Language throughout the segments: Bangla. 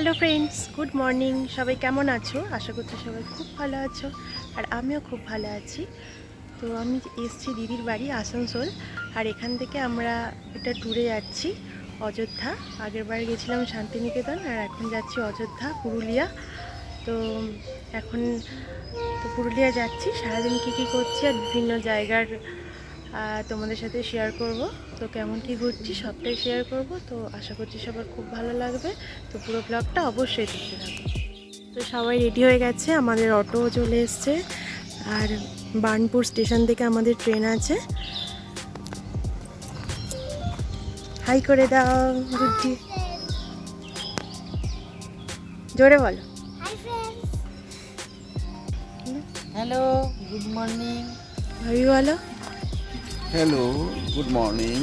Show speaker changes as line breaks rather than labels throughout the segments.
হ্যালো ফ্রেন্ডস গুড মর্নিং সবাই কেমন আছো? আশা করছি সবাই খুব ভালো আছো। আর আমিও খুব ভালো আছি। তো আমি এসছি দিদির বাড়ি, আসানসোল। আর এখান থেকে আমরা একটা ট্যুরে যাচ্ছি, অযোধ্যা। আগের বার গেছিলাম শান্তিনিকেতন, আর এখন যাচ্ছি অযোধ্যা, পুরুলিয়া। তো এখন তো পুরুলিয়া যাচ্ছি। সারাদিন কী কী করছি আর বিভিন্ন জায়গার তোমাদের সাথে শেয়ার করব। তো কেমন কী ঘুরছি সবটাই শেয়ার করব। তো আশা করছি সবার খুব ভালো লাগবে। তো পুরো ব্লগটা অবশ্যই দেখতে থাকো। তো সবাই রেডি হয়ে গেছে আমাদের অটো চলে এসছে। আর বার্নপুর স্টেশন থেকে আমাদের ট্রেন আছে। হাই করে দাও গুড্ডি জোরে বলো।
হ্যালো গুড মর্নিং
ভাবি বলো
Hello, good morning,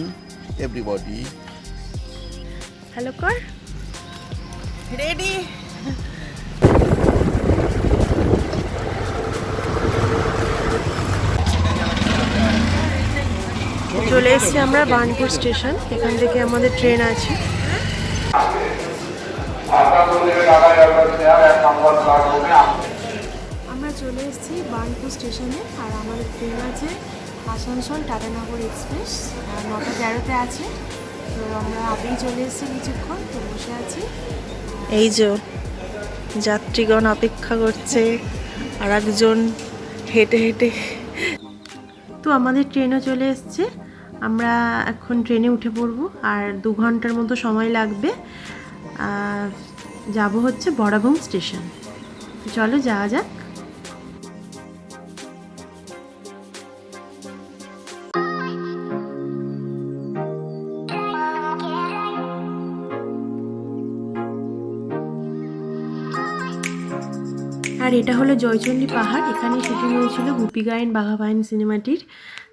everybody.
Hello কর
রেডি
চলে এসেছি আমরা বার্নপুর স্টেশন এখান থেকে আমাদের ট্রেন আছে। আমরা চলে এসেছি বার্নপুর স্টেশনে আর আমাদের ট্রেন আছে আসানসোল টাটানগর এক্সপ্রেস আর নটা তেরোতে আছে। তো আমরা আগেই চলে এসেছি কিছুক্ষণ তো বসে আছি। এই যে যাত্রীগণ অপেক্ষা করছে আর একজন হেঁটে হেঁটে। তো আমাদের ট্রেনও চলে এসছে। আমরা এখন ট্রেনে উঠে পড়ব আর দু ঘণ্টার মতো সময় লাগবে। আর যাব হচ্ছে বড়াবং স্টেশন। তো চলো যাওয়া যাক। আর এটা হলো জয়চণ্ডী পাহাড় এখানে শুটিং হয়েছিল গুপি গায়েন, বাঘা বাহিনী সিনেমাটির।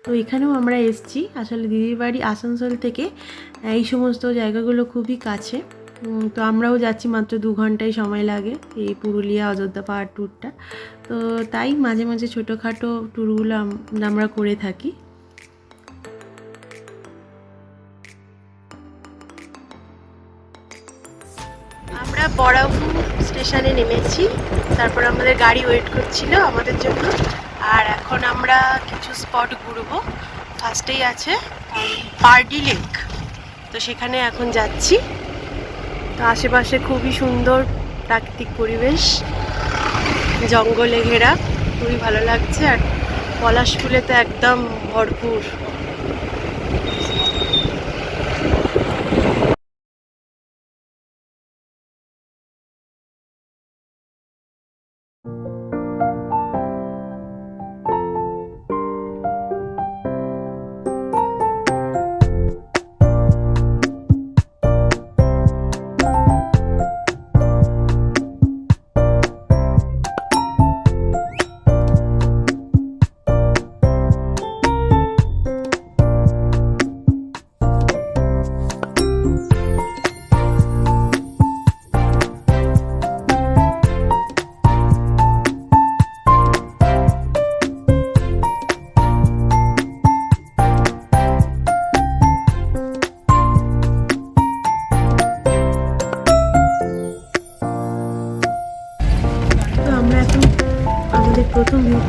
তো এখানেও আমরা এসেছি। আসলে দিদির বাড়ি আসানসোল থেকে, এই সমস্ত জায়গাগুলো খুবই কাছে। তো আমরাও যাচ্ছি মাত্র দু ঘন্টায় সময় লাগে এই পুরুলিয়া অযোধ্যা পাহাড় ট্যুরটা তো তাই মাঝে মাঝে ছোটোখাটো ট্যুরগুলো আমরা করে থাকি। আমরা বড়াবু স্টেশনে নেমেছি। তারপর আমাদের গাড়ি ওয়েট করছিল আমাদের জন্য। আর এখন আমরা কিছু স্পট ঘুরবো। ফার্স্টেই আছে পার্ডি লেক তো সেখানে এখন যাচ্ছি। তো আশেপাশে খুবই সুন্দর প্রাকৃতিক পরিবেশ। জঙ্গলে ঘেরা, খুবই ভালো লাগছে। আর পলাশ ফুলে তো একদম ভরপুর।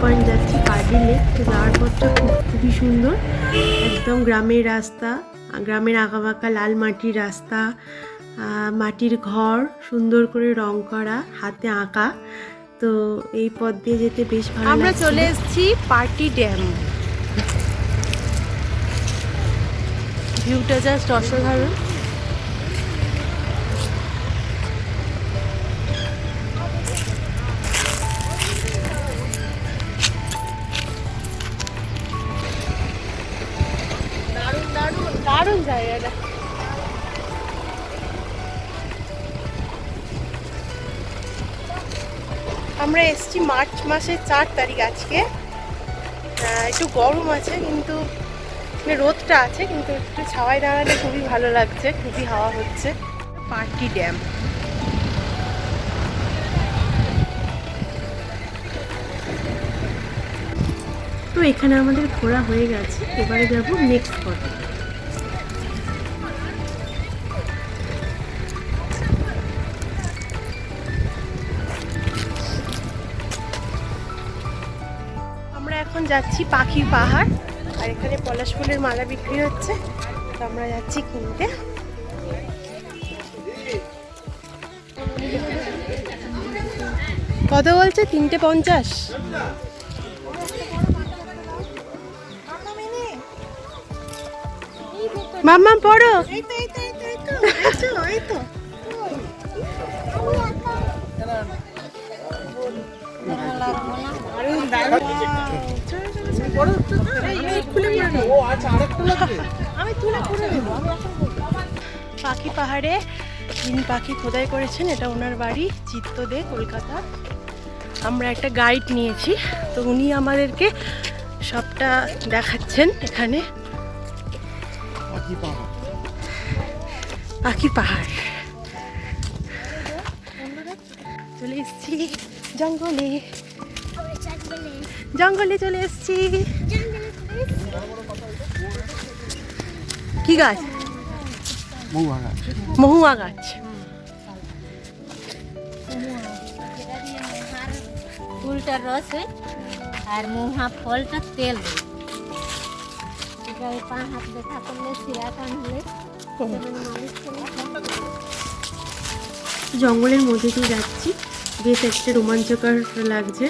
পয়েন্ট যাচ্ছি পার্ডি লেক তো যাওয়ার পথটা খুব খুবই সুন্দর। একদম গ্রামের রাস্তা গ্রামের আঁকাবাঁকা লাল মাটির রাস্তা মাটির ঘর সুন্দর করে রং করা হাতে আঁকা। তো এই পথ দিয়ে যেতে বেশ ভালো
আমরা চলে এসেছি পার্টি ড্যাম। ভিউটা জাস্ট অসাধারণ। দারুণ জায়গাটা
আমরা এসছি মার্চ মাসের চার তারিখ আজকে। একটু গরম আছে, কিন্তু মানে রোদটা আছে, কিন্তু একটু ছাওয়ায় দাঁড়ালে খুবই ভালো লাগছে, খুবই হাওয়া হচ্ছে। Party dam. তো এখানে আমাদের ঘোরা হয়ে গেছে, এবারে যাব নেক্সট স্পটে যাচ্ছি পাখির পাহাড়। আর এখানে পলাশ ফুলের মালা বিক্রি হচ্ছে। তো আমরা যাচ্ছি কিনতে। কত বলছে? তিনটে পঞ্চাশ। মাম্মা পড়ো। পাখি পাহাড়ে যিনি পাখি খোদাই করেছেন, এটা ওনার বাড়ি, চিত্তদে, কলকাতা। আমরা একটা গাইড নিয়েছি, তো উনি আমাদেরকে সবটা দেখাচ্ছেন এখানে। পাখি পাহাড়। চলে এসছি জঙ্গলে। জঙ্গলে চলে এসছি। কি গাছ? মহুয়া গাছ।
ফুলটার রস হয় আর মুহা ফলটা তেল পা হাত ব্যথা করলে শিরা হলে
জঙ্গলের মধ্যে দিয়ে যাচ্ছি। বেশ একটা রোমাঞ্চকর লাগছে।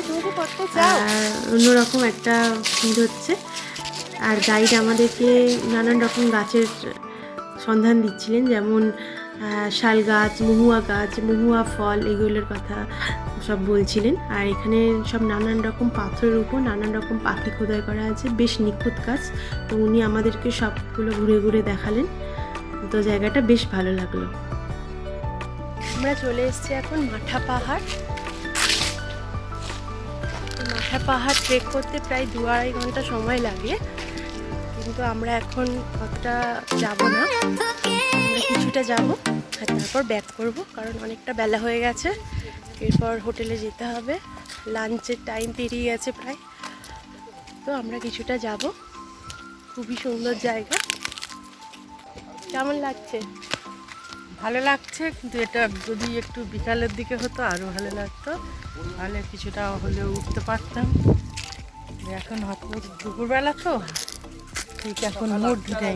আর অন্যরকম একটা ফিল হচ্ছে। আর গাইড আমাদেরকে নানান রকম গাছের সন্ধান দিচ্ছিলেন যেমন শাল গাছ মহুয়া গাছ মহুয়া ফল এগুলোর কথা সব বলছিলেন। আর এখানে সব নানান রকম পাথরের উপর নানান রকম পাখি খোদাই করা আছে বেশ নিখুঁত কাজ তো উনি আমাদেরকে সবগুলো ঘুরে ঘুরে দেখালেন। তো জায়গাটা বেশ ভালো লাগল। আমরা চলে এসেছি এখন মাঠা পাহাড়। মাঠা পাহাড় ট্রেক করতে প্রায় দু আড়াই ঘণ্টা সময় লাগে। কিন্তু আমরা এখন অতটা যাব না। আমরা কিছুটা যাব আর তারপর ব্যাক করব কারণ অনেকটা বেলা হয়ে গেছে। এরপর হোটেলে যেতে হবে। লাঞ্চের টাইম পেরিয়ে গেছে প্রায়। তো আমরা কিছুটা যাব। খুবই সুন্দর জায়গা। কেমন লাগছে?
ভালো লাগছে, কিন্তু এটা যদি একটু বিকালের দিকে হতো আরও ভালো লাগতো। তাহলে কিছুটা হলেও উঠতে পারতাম। এখন হয়তো দুপুরবেলা তো, ঠিক এখন নেই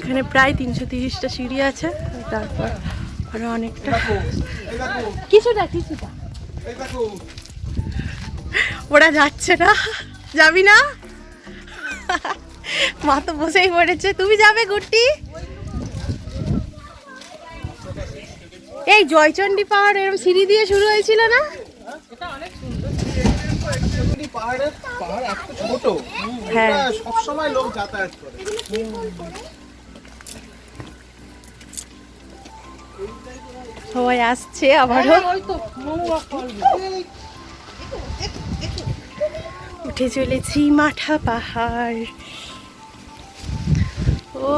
এখানে প্রায় তিনশো তিরিশটা সিঁড়ি আছে, তারপর আরও অনেকটা। কিছুটা কিছুটা। ওরা যাচ্ছে না। যাবি না? মা তো বসেই পড়েছে। তুমি যাবে গুড্ডি? এই জয়চন্ডী পাহাড় এরকম সিঁড়ি দিয়ে শুরু হয়েছিল না?
পাহাড় ছোট।
হ্যাঁ।
সব সময় লোক যাতায়াত করে।
সবাই আসছে আবারও। উঠে চলেছি মাঠা পাহাড়। ও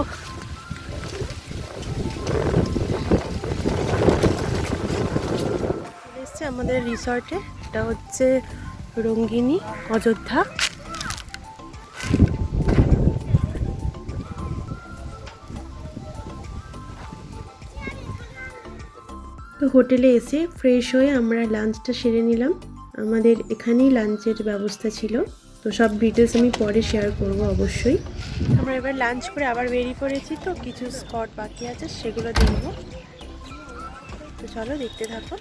আমাদের রিসর্টে এটা হচ্ছে রঙ্গিনী অযোধ্যা। তো হোটেলে এসে ফ্রেশ হয়ে আমরা লাঞ্চটা সেরে নিলাম। আমাদের এখানেই লাঞ্চের ব্যবস্থা ছিল। তো সব ডিটেলস আমি পরে শেয়ার করব অবশ্যই। আমরা এবার লাঞ্চ করে আবার বেরিয়ে করেছি তো, কিছু স্পট বাকি আছে, সেগুলো দেখব। তো চলো দেখতে থাকো।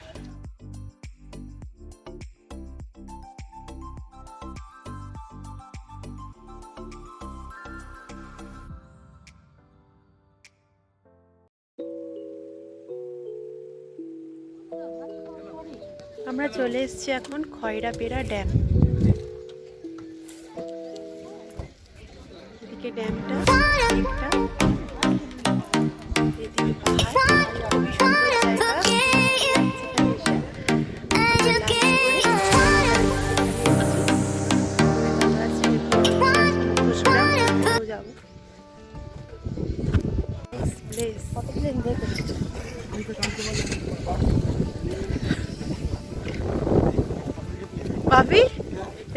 আমরা চলে এসেছি এখন খয়রাপেড়া ড্যাম। এদিকে ড্যামটা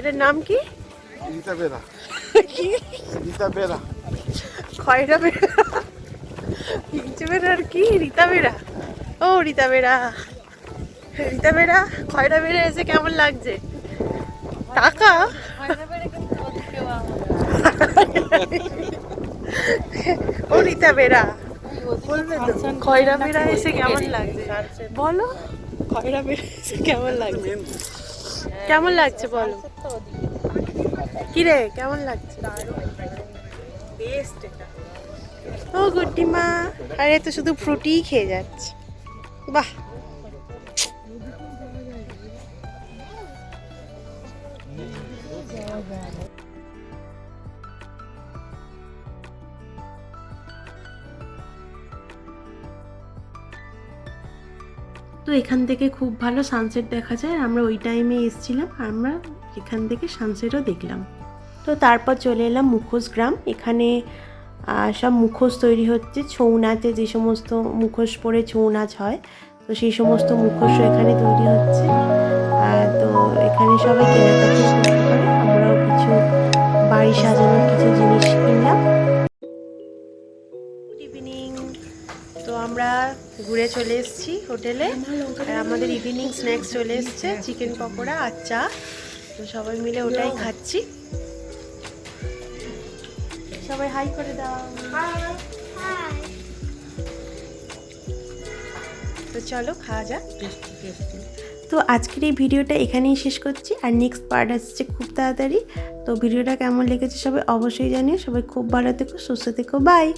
এটার নাম কি? কি?
রীতা বেরা
খয়রা বেড়া পিঞ্চে বেড়া আর কি? রীতা বেড়া ও রীতা বেড়া রীতা বেড়া খয়রা বেড়া এসে কেমন লাগছে? টাকা? ও রীতা বেড়া বলবে তো। খয়রা বেড়া এসে কেমন লাগছে? বলো। খয়রা বেড়া এসে কেমন লাগছে? কেমন লাগছে বলো? কি রে কেমন লাগছে? ও গুড্ডিমা আরে তো শুধু ফ্রুটিই খেয়ে যাচ্ছে। বাহ। তো এখান থেকে খুব ভালো সানসেট দেখা যায়। আমরা ওই টাইমে এসেছিলাম, আমরা এখান থেকে সানসেটও দেখলাম। তো তারপর চলে এলাম মুখোশ গ্রাম। এখানে সব মুখোশ তৈরি হচ্ছে। ছৌ নাচে যে সমস্ত মুখোশ পরে ছৌ নাচ হয়, তো সেই সমস্ত মুখোশও এখানে তৈরি হচ্ছে। তো এখানে সবাই কেনাকাটি করতে পারে। আমরাও কিছু বাড়ি সাজানোর কিছু জিনিস কিনলাম। আমরা ঘুরে চলে এসেছি হোটেলে। আর আমাদের ইভিনিং স্ন্যাক্স চলে এসছে চিকেন পকোড়া আর চা। তো সবাই মিলে ওটাই খাচ্ছি। সবাই হাই করে দাও। তো চলো খাওয়া যাক। তো আজকের এই ভিডিওটা এখানেই শেষ করছি। আর নেক্সট পার্ট আসছে খুব তাড়াতাড়ি। তো ভিডিওটা কেমন লেগেছে সবাই অবশ্যই জানিও। সবাই খুব ভালো থেকো, সুস্থ থেকো। বাই